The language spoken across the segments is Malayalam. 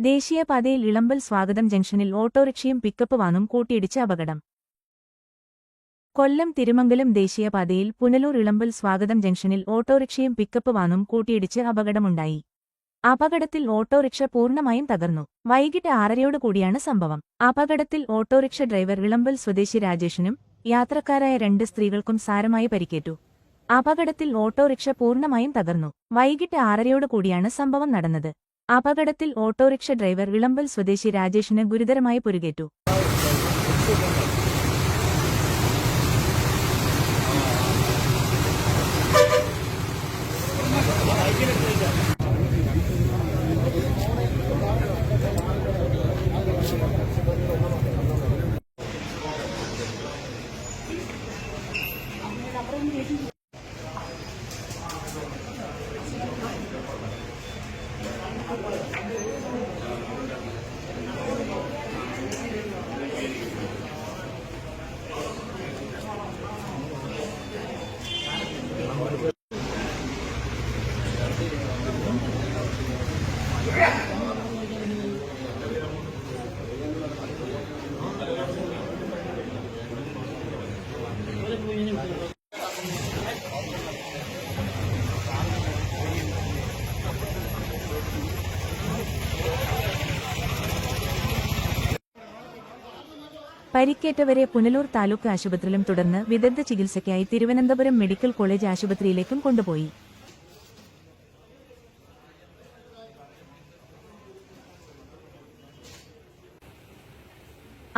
ദേശീയപാതയിൽ ഇളമ്പൽ സ്വാഗതം ജംഗ്ഷനിൽ ഓട്ടോറിക്ഷയും പിക്കപ്പ് വാനും കൂട്ടിയിടിച്ച് അപകടം. കൊല്ലം തിരുമംഗലം ദേശീയപാതയിൽ പുനലൂർ ഇളമ്പൽ സ്വാഗതം ജംഗ്ഷനിൽ ഓട്ടോറിക്ഷയും പിക്കപ്പ് വാനും കൂട്ടിയിടിച്ച് അപകടമുണ്ടായി. അപകടത്തിൽ ഓട്ടോറിക്ഷ പൂർണമായും തകർന്നു. വൈകിട്ട് ആറരയോട് കൂടിയാണ് സംഭവം. അപകടത്തിൽ ഓട്ടോറിക്ഷ ഡ്രൈവർ ഇളമ്പൽ സ്വദേശി രാജേഷിനും യാത്രക്കാരായ രണ്ട് സ്ത്രീകൾക്കും സാരമായി പരിക്കേറ്റു. അപകടത്തിൽ ഓട്ടോറിക്ഷ പൂർണമായും തകർന്നു. വൈകിട്ട് ആറരയോട് കൂടിയാണ് സംഭവം നടന്നത്. അപകടത്തിൽ ഓട്ടോറിക്ഷ ഡ്രൈവർ വിളമ്പൽ സ്വദേശി രാജേഷിന് ഗുരുതരമായി പൊരുകേറ്റു. പരിക്കേറ്റവരെ പുനലൂർ താലൂക്ക് ആശുപത്രിയിലും തുടർന്ന് വിദഗ്ധ ചികിത്സയ്ക്കായി തിരുവനന്തപുരം മെഡിക്കൽ കോളേജ് ആശുപത്രിയിലേക്കും കൊണ്ടുപോയി.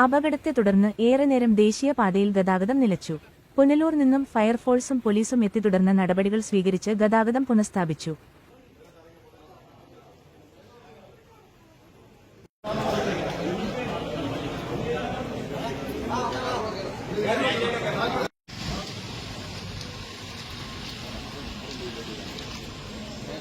അപകടത്തെ തുടർന്ന് ഏറെ നേരം ദേശീയപാതയിൽ ഗതാഗതം നിലച്ചു. പുനലൂർ നിന്നും ഫയർഫോഴ്സും പോലീസും എത്തി തുടർന്ന് നടപടികൾ സ്വീകരിച്ച് ഗതാഗതം പുനഃസ്ഥാപിച്ചു.